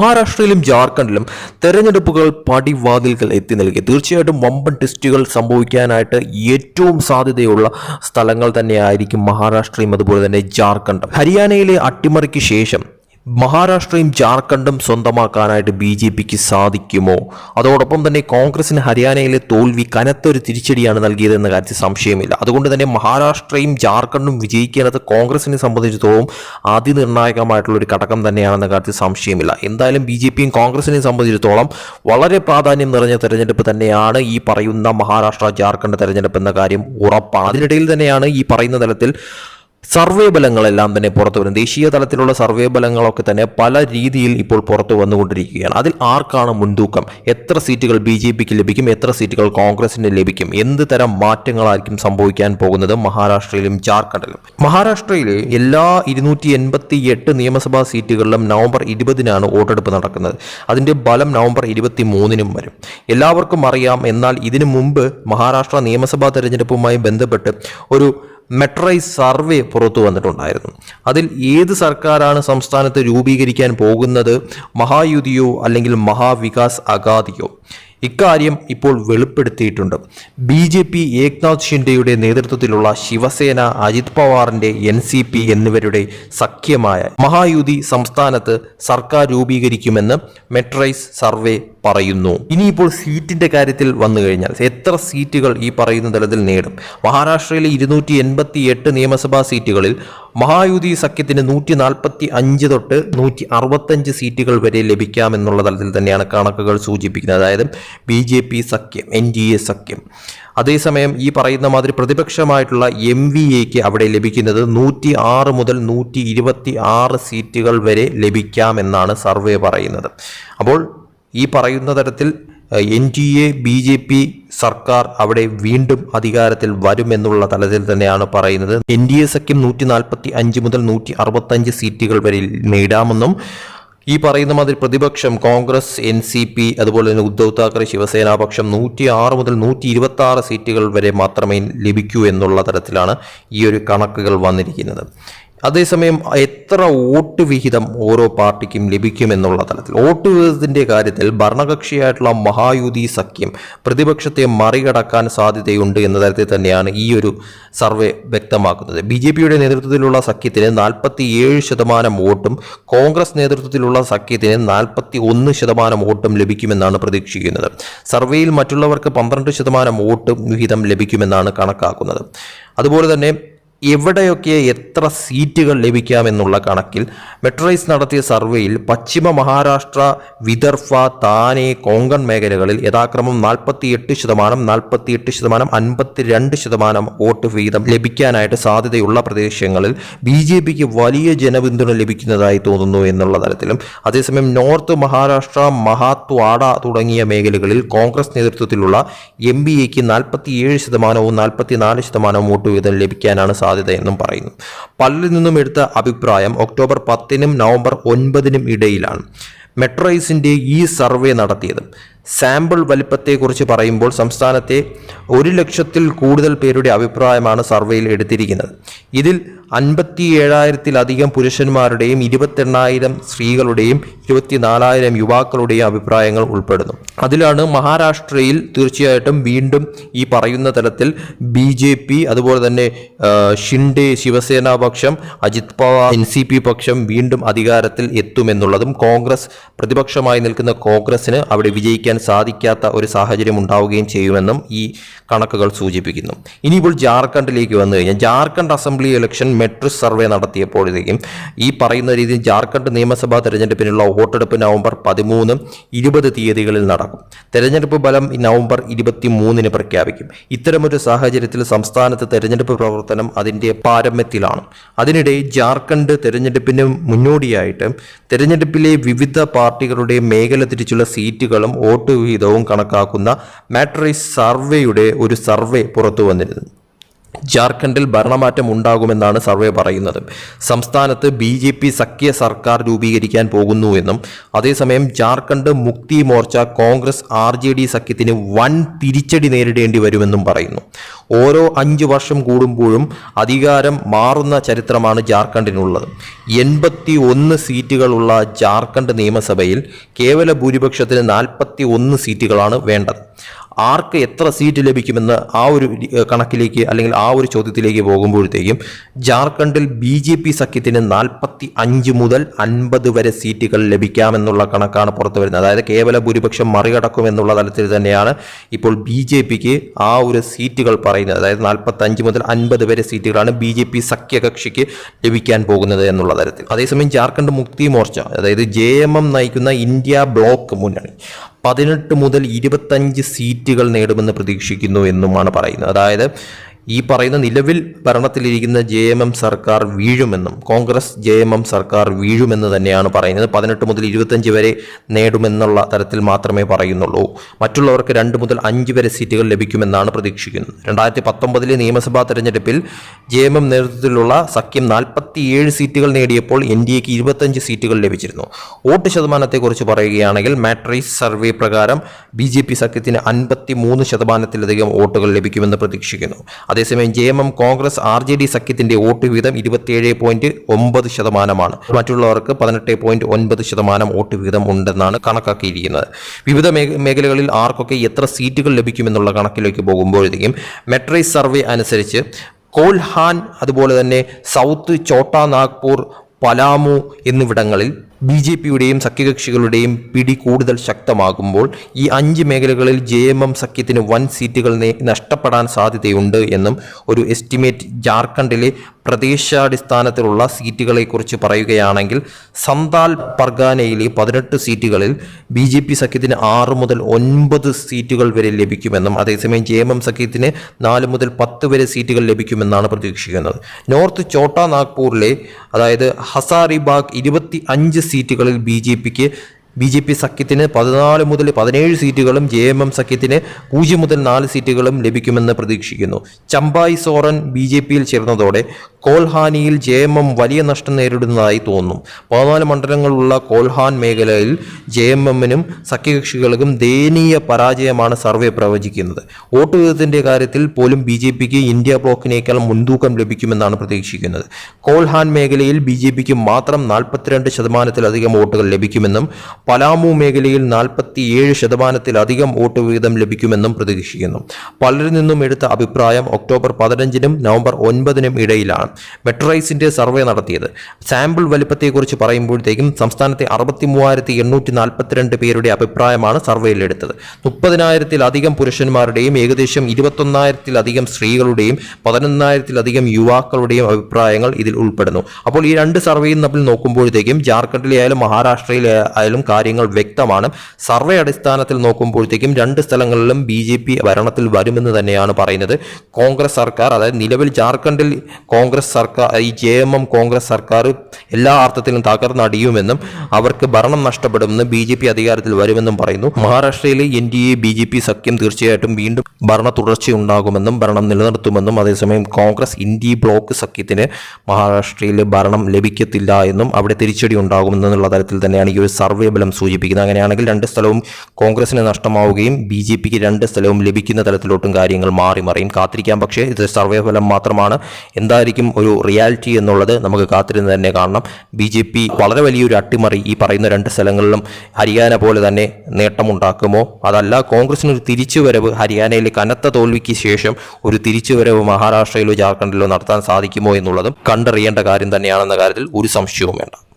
മഹാരാഷ്ട്രയിലും ജാർഖണ്ഡിലും തെരഞ്ഞെടുപ്പുകൾ പടിവാതിൽകൾ എത്തി നൽകി. തീർച്ചയായിട്ടും വമ്പൻ ടെസ്റ്റുകൾ സംഭവിക്കാനായിട്ട് ഏറ്റവും സാധ്യതയുള്ള സ്ഥലങ്ങൾ തന്നെയായിരിക്കും മഹാരാഷ്ട്രയും അതുപോലെ തന്നെ ജാർഖണ്ഡും. ഹരിയാനയിലെ അട്ടിമറിക്ക് ശേഷം മഹാരാഷ്ട്രയും ജാർഖണ്ഡും സ്വന്തമാക്കാനായിട്ട് ബി ജെ പിക്ക് സാധിക്കുമോ? അതോടൊപ്പം തന്നെ കോൺഗ്രസിന് ഹരിയാനയിലെ തോൽവി കനത്തൊരു തിരിച്ചടിയാണ് നൽകിയതെന്ന കാര്യത്തിൽ സംശയമില്ല. അതുകൊണ്ട് തന്നെ മഹാരാഷ്ട്രയും ജാർഖണ്ഡും വിജയിക്കുന്നത് കോൺഗ്രസിനെ സംബന്ധിച്ചിടത്തോളം അതിനിർണായകമായിട്ടുള്ള ഒരു ഘടകം തന്നെയാണെന്ന കാര്യത്തിൽ സംശയമില്ല. എന്തായാലും ബി ജെ പിയും കോൺഗ്രസിനെ സംബന്ധിച്ചിടത്തോളം വളരെ പ്രാധാന്യം നിറഞ്ഞ തെരഞ്ഞെടുപ്പ് തന്നെയാണ് ഈ പറയുന്ന മഹാരാഷ്ട്ര ജാർഖണ്ഡ് തെരഞ്ഞെടുപ്പ് എന്ന കാര്യം ഉറപ്പാണ്. അതിനിടയിൽ തന്നെയാണ് ഈ പറയുന്ന തലത്തിൽ സർവേ ഫലങ്ങളെല്ലാം തന്നെ പുറത്തു വരും ദേശീയ തലത്തിലുള്ള സർവേ ഫലങ്ങളൊക്കെ തന്നെ പല രീതിയിൽ ഇപ്പോൾ പുറത്തു വന്നുകൊണ്ടിരിക്കുകയാണ്. അതിൽ ആർക്കാണ് മുൻതൂക്കം? എത്ര സീറ്റുകൾ ബി ജെ പിക്ക് ലഭിക്കും? എത്ര സീറ്റുകൾ കോൺഗ്രസിന് ലഭിക്കും? എന്ത് തരം മാറ്റങ്ങളായിരിക്കും സംഭവിക്കാൻ പോകുന്നത് മഹാരാഷ്ട്രയിലും ജാർഖണ്ഡിലും? മഹാരാഷ്ട്രയിലെ എല്ലാ ഇരുന്നൂറ്റി എൺപത്തി എട്ട് നിയമസഭാ സീറ്റുകളിലും നവംബർ ഇരുപതിനാണ് വോട്ടെടുപ്പ് നടക്കുന്നത്. അതിന്റെ ഫലം നവംബർ ഇരുപത്തി മൂന്നിനും വരും. എല്ലാവർക്കും അറിയാം എന്നാൽ ഇതിനു മുമ്പ് മഹാരാഷ്ട്ര നിയമസഭാ തെരഞ്ഞെടുപ്പുമായി ബന്ധപ്പെട്ട് ഒരു മെട്രൈസ് സർവേ പുറത്തു വന്നിട്ടുണ്ടായിരുന്നു. അതിൽ ഏത് സർക്കാരാണ് സംസ്ഥാനത്ത് രൂപീകരിക്കാൻ പോകുന്നത്? മഹായുതിയോ അല്ലെങ്കിൽ മഹാവികാസ് അഗാദിയോ ഇക്കാര്യം ഇപ്പോൾ വെളിപ്പെടുത്തിയിട്ടുണ്ട്. ബി ജെ പി ഏക്നാഥ് ഷിൻഡെയുടെ നേതൃത്വത്തിലുള്ള ശിവസേന അജിത് പവാറിന്റെ എൻ സി പി എന്നിവരുടെ സഖ്യമായ മഹായുതി സംസ്ഥാനത്ത് സർക്കാർ രൂപീകരിക്കുമെന്ന് മെട്രൈസ് സർവേ പറയുന്നു. ഇനിയിപ്പോൾ സീറ്റിന്റെ കാര്യത്തിൽ വന്നു കഴിഞ്ഞാൽ എത്ര സീറ്റുകൾ ഈ പറയുന്ന തലത്തിൽ നേടും? മഹാരാഷ്ട്രയിലെ ഇരുന്നൂറ്റി എൺപത്തി എട്ട് നിയമസഭാ സീറ്റുകളിൽ മഹായുതി സഖ്യത്തിന് നൂറ്റി നാൽപ്പത്തി അഞ്ച് തൊട്ട് നൂറ്റി അറുപത്തഞ്ച് സീറ്റുകൾ വരെ ലഭിക്കാമെന്നുള്ള തലത്തിൽ തന്നെയാണ് കണക്കുകൾ സൂചിപ്പിക്കുന്നത്. അതായത് ബി ജെ പി സഖ്യം എൻ ഡി എ സഖ്യം. അതേസമയം ഈ പറയുന്ന മാതിരി പ്രതിപക്ഷമായിട്ടുള്ള എം വി എക്ക് അവിടെ ലഭിക്കുന്നത് നൂറ്റി ആറ് മുതൽ നൂറ്റി ഇരുപത്തി ആറ് സീറ്റുകൾ വരെ ലഭിക്കാമെന്നാണ് സർവേ പറയുന്നത്. അപ്പോൾ ഈ പറയുന്ന തരത്തിൽ N D A B J P സർക്കാർ അവിടെ വീണ്ടും അധികാരത്തിൽ വരുമെന്നുള്ള തലത്തിൽ തന്നെയാണ് പറയുന്നത്. എൻ ഡി എ സഖ്യം നൂറ്റി നാൽപ്പത്തി അഞ്ച് മുതൽ നൂറ്റി അറുപത്തഞ്ച് സീറ്റുകൾ വരെ നേടാമെന്നും ഈ പറയുന്ന മാതിരി പ്രതിപക്ഷം കോൺഗ്രസ് എൻ സി പി അതുപോലെ തന്നെ ഉദ്ധവ് താക്കറെ ശിവസേന പക്ഷം നൂറ്റി ആറ് മുതൽ നൂറ്റി ഇരുപത്തി ആറ് സീറ്റുകൾ വരെ മാത്രമേ ലഭിക്കൂ എന്നുള്ള തരത്തിലാണ് ഈ ഒരു കണക്കുകൾ വന്നിരിക്കുന്നത്. അതേസമയം എത്ര വോട്ട് വിഹിതം ഓരോ പാർട്ടിക്കും ലഭിക്കുമെന്നുള്ള തലത്തിൽ. വോട്ട് വിഹിതത്തിന്റെ കാര്യത്തിൽ ഭരണകക്ഷിയായിട്ടുള്ള മഹായുതി സഖ്യം പ്രതിപക്ഷത്തെ മറികടക്കാൻ സാധ്യതയുണ്ട് എന്ന തരത്തിൽ തന്നെയാണ് ഈ ഒരു സർവേ വ്യക്തമാക്കുന്നത്. ബി ജെ പിയുടെ നേതൃത്വത്തിലുള്ള സഖ്യത്തിന് നാൽപ്പത്തി ഏഴ് ശതമാനം വോട്ടും കോൺഗ്രസ് നേതൃത്വത്തിലുള്ള സഖ്യത്തിന് നാൽപ്പത്തി ഒന്ന് ശതമാനം വോട്ടും ലഭിക്കുമെന്നാണ് പ്രതീക്ഷിക്കുന്നത്. സർവേയിൽ മറ്റുള്ളവർക്ക് പന്ത്രണ്ട് ശതമാനം വോട്ടും വിഹിതം ലഭിക്കുമെന്നാണ് കണക്കാക്കുന്നത്. അതുപോലെ തന്നെ എവിടെയൊക്കെ എത്ര സീറ്റുകൾ ലഭിക്കാമെന്നുള്ള കണക്കിൽ മെട്രോയിസ് നടത്തിയ സർവേയിൽ പശ്ചിമ മഹാരാഷ്ട്ര വിദർഭ താനെ കോങ്കൺ മേഖലകളിൽ യഥാക്രമം നാൽപ്പത്തിയെട്ട് ശതമാനം നാൽപ്പത്തിയെട്ട് ശതമാനം അൻപത്തിരണ്ട് ശതമാനം വോട്ട് വീതം ലഭിക്കാനായിട്ട് സാധ്യതയുള്ള പ്രദേശങ്ങളിൽ ബി ജെ പിക്ക് വലിയ ജനപിന്തുണ ലഭിക്കുന്നതായി തോന്നുന്നു എന്നുള്ള തരത്തിലും. അതേസമയം നോർത്ത് മഹാരാഷ്ട്ര മഹാത്വാഡ തുടങ്ങിയ മേഖലകളിൽ കോൺഗ്രസ് നേതൃത്വത്തിലുള്ള എം ബി എക്ക് നാൽപ്പത്തിയേഴ് ശതമാനവും നാൽപ്പത്തിനാല് ശതമാനവും വോട്ട് വീതം ലഭിക്കാനാണ് സാധ്യതയെന്നും പറയുന്നു. പലരിൽ നിന്നും എടുത്ത അഭിപ്രായം ഒക്ടോബർ പത്തിനും നവംബർ ഒൻപതിനും ഇടയിലാണ്. മെട്രോയിസിന്റെ ഈ സർവേ നടത്തിയത്. സാമ്പിൾ വലിപ്പത്തെക്കുറിച്ച് പറയുമ്പോൾ സംസ്ഥാനത്തെ ഒരു ലക്ഷത്തിൽ കൂടുതൽ പേരുടെ അഭിപ്രായമാണ് സർവേയിൽ എടുത്തിരിക്കുന്നത്. ഇതിൽ അൻപത്തി ഏഴായിരത്തിലധികം പുരുഷന്മാരുടെയും ഇരുപത്തെണ്ണായിരം സ്ത്രീകളുടെയും ഇരുപത്തിനാലായിരം യുവാക്കളുടെയും അഭിപ്രായങ്ങൾ ഉൾപ്പെടുന്നു. അതിലാണ് മഹാരാഷ്ട്രയിൽ തീർച്ചയായിട്ടും വീണ്ടും ഈ പറയുന്ന തലത്തിൽ ബി ജെ പി അതുപോലെ തന്നെ ഷിൻഡെ ശിവസേന പക്ഷം Ajit Pawar N C P പക്ഷം വീണ്ടും അധികാരത്തിൽ എത്തുമെന്നുള്ളതും കോൺഗ്രസ് പ്രതിപക്ഷമായി നിൽക്കുന്ന കോൺഗ്രസിന് അവിടെ വിജയിക്കാൻ സാധിക്കാത്ത ഒരു സാഹചര്യം ഉണ്ടാവുകയും ചെയ്യുമെന്നും ഈ കണക്കുകൾ സൂചിപ്പിക്കുന്നു. ഇനിയിപ്പോൾ ജാർഖണ്ഡിലേക്ക് വന്നു കഴിഞ്ഞാൽ Jharkhand assembly election metric survey നടത്തിയപ്പോഴത്തേക്കും ഈ പറയുന്ന രീതിയിൽ ജാർഖണ്ഡ് നിയമസഭാ തെരഞ്ഞെടുപ്പിനുള്ള വോട്ടെടുപ്പ് നവംബർ പതിമൂന്ന് ഇരുപത് തീയതികളിൽ നടക്കും. തെരഞ്ഞെടുപ്പ് ഫലം നവംബർ ഇരുപത്തി മൂന്നിന് പ്രഖ്യാപിക്കും. ഇത്തരമൊരു സാഹചര്യത്തിൽ സംസ്ഥാനത്ത് തെരഞ്ഞെടുപ്പ് പ്രവർത്തനം അതിന്റെ പാരമ്യത്തിലാണ്. അതിനിടെ ജാർഖണ്ഡ് തെരഞ്ഞെടുപ്പിന് മുന്നോടിയായിട്ട് തെരഞ്ഞെടുപ്പിലെ വിവിധ പാർട്ടികളുടെ മേഖല തിരിച്ചുള്ള സീറ്റുകളും വിഹിതവും കണക്കാക്കുന്ന മാട്രിക്സ് സർവേയുടെ ഒരു സർവേ പുറത്തു വന്നിരുന്നു. ജാർഖണ്ഡിൽ ഭരണമാറ്റം ഉണ്ടാകുമെന്നാണ് സർവേ പറയുന്നത്. സംസ്ഥാനത്ത് ബി ജെ പി സഖ്യ സർക്കാർ രൂപീകരിക്കാൻ പോകുന്നുവെന്നും അതേസമയം Jharkhand Mukti Morcha Congress R J D സഖ്യത്തിന് വൻ തിരിച്ചടി നേരിടേണ്ടി വരുമെന്നും പറയുന്നു. ഓരോ അഞ്ച് വർഷം കൂടുമ്പോഴും അധികാരം മാറുന്ന ചരിത്രമാണ് ജാർഖണ്ഡിനുള്ളത്. എൺപത്തി ഒന്ന് സീറ്റുകളുള്ള ജാർഖണ്ഡ് നിയമസഭയിൽ കേവല ഭൂരിപക്ഷത്തിന് നാൽപ്പത്തി ഒന്ന് സീറ്റുകളാണ് വേണ്ടത്. ആർക്ക് എത്ര സീറ്റ് ലഭിക്കുമെന്ന് ആ ഒരു കണക്കിലേക്ക് അല്ലെങ്കിൽ ആ ഒരു ചോദ്യത്തിലേക്ക് പോകുമ്പോഴത്തേക്കും ജാർഖണ്ഡിൽ ബി ജെ പി സഖ്യത്തിന് നാൽപ്പത്തി അഞ്ച് മുതൽ അൻപത് വരെ സീറ്റുകൾ ലഭിക്കാമെന്നുള്ള കണക്കാണ് പുറത്തു വരുന്നത്. അതായത് കേവല ഭൂരിപക്ഷം മറികടക്കുമെന്നുള്ള തലത്തിൽ തന്നെയാണ് ഇപ്പോൾ ബി ജെ പിക്ക് ആ ഒരു സീറ്റുകൾ പറയുന്നത്. അതായത് നാൽപ്പത്തി അഞ്ച് മുതൽ അൻപത് വരെ സീറ്റുകളാണ് ബി ജെ പി സഖ്യകക്ഷിക്ക് ലഭിക്കാൻ പോകുന്നത് എന്നുള്ള തരത്തിൽ. അതേസമയം ജാർഖണ്ഡ് മുക്തി മോർച്ച അതായത് ജെ എം എം നയിക്കുന്ന ഇന്ത്യ ബ്ലോക്ക് മുന്നണി പതിനെട്ട് മുതൽ ഇരുപത്തഞ്ച് സീറ്റുകൾ നേടുമെന്ന് പ്രതീക്ഷിക്കുന്നു എന്നുമാണ് പറയുന്നത്. അതായത് ഈ പറയുന്ന നിലവിൽ ഭരണത്തിലിരിക്കുന്ന ജെ എം എം സർക്കാർ വീഴുമെന്നും കോൺഗ്രസ് ജെ എം എം സർക്കാർ വീഴുമെന്ന് തന്നെയാണ് പറയുന്നത്. പതിനെട്ട് മുതൽ ഇരുപത്തഞ്ച് വരെ നേടുമെന്നുള്ള തരത്തിൽ മാത്രമേ പറയുന്നുള്ളൂ. മറ്റുള്ളവർക്ക് രണ്ട് മുതൽ അഞ്ച് വരെ സീറ്റുകൾ ലഭിക്കുമെന്നാണ് പ്രതീക്ഷിക്കുന്നത്. രണ്ടായിരത്തി പത്തൊമ്പതിലെ നിയമസഭാ തെരഞ്ഞെടുപ്പിൽ ജെ എം എം നേതൃത്വത്തിലുള്ള സഖ്യം നാൽപ്പത്തിയേഴ് സീറ്റുകൾ നേടിയപ്പോൾ എൻ ഡി എക്ക് ഇരുപത്തഞ്ച് സീറ്റുകൾ ലഭിച്ചിരുന്നു. വോട്ട് ശതമാനത്തെക്കുറിച്ച് പറയുകയാണെങ്കിൽ മാട്രിക്സ് സർവേ പ്രകാരം ബി ജെ പി സഖ്യത്തിന് അൻപത്തി മൂന്ന് ശതമാനത്തിലധികം വോട്ടുകൾ ലഭിക്കുമെന്ന് പ്രതീക്ഷിക്കുന്നു. അതേസമയം J M M Congress R J D സഖ്യത്തിന്റെ വോട്ട് വിഹിതം ഇരുപത്തിയേഴ് പോയിന്റ് ഒമ്പത് ശതമാനമാണ്. മറ്റുള്ളവർക്ക് പതിനെട്ട് പോയിന്റ് ഒൻപത് ശതമാനം വോട്ട് വിഹിതം ഉണ്ടെന്നാണ് കണക്കാക്കിയിരിക്കുന്നത്. വിവിധ മേഖ- മേഖലകളിൽ ആർക്കൊക്കെ എത്ര സീറ്റുകൾ ലഭിക്കുമെന്നുള്ള കണക്കിലേക്ക് പോകുമ്പോഴത്തേക്കും മെട്രൈസ് സർവേ അനുസരിച്ച് കോൽഹാൻ അതുപോലെ തന്നെ സൗത്ത് ചോട്ടാ നാഗ്പൂർ പലാമു എന്നിവിടങ്ങളിൽ ബി ജെ പിയുടെയും സഖ്യകക്ഷികളുടെയും പിടി കൂടുതൽ ശക്തമാകുമ്പോൾ ഈ അഞ്ച് മേഖലകളിൽ ജെ എം എം സഖ്യത്തിന് വൻ സീറ്റുകൾ നഷ്ടപ്പെടാൻ സാധ്യതയുണ്ട് എന്നും ഒരു എസ്റ്റിമേറ്റ് ജാർഖണ്ഡിലെ പ്രദേശാടിസ്ഥാനത്തിലുള്ള സീറ്റുകളെക്കുറിച്ച് പറയുകയാണെങ്കിൽ സന്താൽ പർഗാനയിലെ പതിനെട്ട് സീറ്റുകളിൽ ബി ജെ പി സഖ്യത്തിന് ആറ് മുതൽ ഒൻപത് സീറ്റുകൾ വരെ ലഭിക്കുമെന്നും അതേസമയം ജെ എം എം സഖ്യത്തിന് നാല് മുതൽ പത്ത് വരെ സീറ്റുകൾ ലഭിക്കുമെന്നാണ് പ്രതീക്ഷിക്കുന്നത്. നോർത്ത് ചോട്ടാ നാഗ്പൂരിലെ അതായത് ഹസാറിബാഗ് ഇരുപത്തി അഞ്ച് സീറ്റുകളിൽ ബി ജെ പിക്ക് ബി ജെ പി സഖ്യത്തിന് പതിനാല് മുതൽ പതിനേഴ് സീറ്റുകളും ജെ എം എം സഖ്യത്തിന് പൂജ്യം മുതൽ നാല് സീറ്റുകളും ലഭിക്കുമെന്ന് പ്രതീക്ഷിക്കുന്നു. ചമ്പായി സോറൻ ബി ജെ പിയിൽ ചേർന്നതോടെ കോൽഹാനിയിൽ ജെ എം എം വലിയ നഷ്ടം നേരിടുന്നതായി തോന്നും. പതിനാല് മണ്ഡലങ്ങളുള്ള കോൽഹാൻ മേഖലയിൽ ജെ എം എമ്മിനും സഖ്യകക്ഷികൾക്കും ദയനീയ പരാജയമാണ് സർവേ പ്രവചിക്കുന്നത്. വോട്ട് വിധത്തിന്റെ കാര്യത്തിൽ പോലും ബി ജെ പിക്ക് ഇന്ത്യ ബ്ലോക്കിനേക്കാൾ മുൻതൂക്കം ലഭിക്കുമെന്നാണ് പ്രതീക്ഷിക്കുന്നത്. കോൽഹാൻ മേഖലയിൽ ബി ജെ പിക്ക് മാത്രം നാൽപ്പത്തിരണ്ട് ശതമാനത്തിലധികം വോട്ടുകൾ ലഭിക്കുമെന്നും പലാമു മേഖലയിൽ നാൽപ്പത്തിയേഴ് ശതമാനത്തിലധികം വോട്ട് വീതം ലഭിക്കുമെന്നും പ്രതീക്ഷിക്കുന്നു. പലരിൽ നിന്നും എടുത്ത അഭിപ്രായം ഒക്ടോബർ പതിനഞ്ചിനും നവംബർ ഒൻപതിനും ഇടയിലാണ്. മെട്രൈസിന്റെ സർവേ നടത്തിയത്. സാമ്പിൾ വലിപ്പത്തെക്കുറിച്ച് പറയുമ്പോഴത്തേക്കും സംസ്ഥാനത്തെ അറുപത്തി മൂവായിരത്തി എണ്ണൂറ്റി നാൽപ്പത്തിരണ്ട് പേരുടെ അഭിപ്രായമാണ് സർവേയിലെടുത്തത്. മുപ്പതിനായിരത്തിലധികം പുരുഷന്മാരുടെയും ഏകദേശം ഇരുപത്തൊന്നായിരത്തിലധികം സ്ത്രീകളുടെയും പതിനൊന്നായിരത്തിലധികം യുവാക്കളുടെയും അഭിപ്രായങ്ങൾ ഇതിൽ ഉൾപ്പെടുന്നു. അപ്പോൾ ഈ രണ്ട് സർവേയും തമ്മിൽ നോക്കുമ്പോഴത്തേക്കും ജാർഖണ്ഡിലെ ആയാലും മഹാരാഷ്ട്രയിലെ ആയാലും കാര്യങ്ങൾ വ്യക്തമാണ്. സർവേ അടിസ്ഥാനത്തിൽ നോക്കുമ്പോഴത്തേക്കും രണ്ട് സ്ഥലങ്ങളിലും ബി ജെ പി ഭരണത്തിൽ വരുമെന്ന് തന്നെയാണ് പറയുന്നത്. കോൺഗ്രസ് സർക്കാർ അതായത് നിലവിൽ ജാർഖണ്ഡിൽ കോൺഗ്രസ് സർക്കാർ ഈ ജെ എം എം കോൺഗ്രസ് സർക്കാർ എല്ലാ അർത്ഥത്തിലും തകർന്നടിയുമെന്നും അവർക്ക് ഭരണം നഷ്ടപ്പെടുമെന്നും ബി ജെ പി അധികാരത്തിൽ വരുമെന്നും പറയുന്നു. മഹാരാഷ്ട്രയിലെ N D A B J P സഖ്യം തീർച്ചയായിട്ടും വീണ്ടും ഭരണ തുടർച്ചയുണ്ടാകുമെന്നും ഭരണം നിലനിർത്തുമെന്നും അതേസമയം കോൺഗ്രസ് ഇന്ത്യ ബ്ലോക്ക് സഖ്യത്തിന് മഹാരാഷ്ട്രയിൽ ഭരണം ലഭിക്കത്തില്ല എന്നും അവിടെ തിരിച്ചടി ഉണ്ടാകുമെന്നുള്ള തരത്തിൽ തന്നെയാണ് ഈ ഒരു സർവേ ബലം സൂചിപ്പിക്കുന്നത്. അങ്ങനെയാണെങ്കിൽ രണ്ട് സ്ഥലവും കോൺഗ്രസിന് നഷ്ടമാവുകയും ബി ജെ പിക്ക് രണ്ട് സ്ഥലവും ലഭിക്കുന്ന തലത്തിലോട്ടും കാര്യങ്ങൾ മാറി മറിയും കാത്തിരിക്കാം. പക്ഷേ ഇത് സർവേ ഫലം മാത്രമാണ്. എന്തായിരിക്കും ഒരു റിയാലിറ്റി എന്നുള്ളത് നമുക്ക് കാത്തിരുന്ന് തന്നെ കാണണം. ബി ജെ പി വളരെ വലിയൊരു അട്ടിമറി ഈ പറയുന്ന രണ്ട് സ്ഥലങ്ങളിലും ഹരിയാന പോലെ തന്നെ നേട്ടമുണ്ടാക്കുമോ? അതല്ല കോൺഗ്രസിന് ഒരു തിരിച്ചുവരവ് ഹരിയാനയിലെ കനത്ത തോൽവിക്ക് ശേഷം ഒരു തിരിച്ചുവരവ് മഹാരാഷ്ട്രയിലോ ജാർഖണ്ഡിലോ നടത്താൻ സാധിക്കുമോ എന്നുള്ളതും കണ്ടറിയേണ്ട കാര്യം തന്നെയാണെന്ന കാര്യത്തിൽ ഒരു സംശയവും വേണ്ട.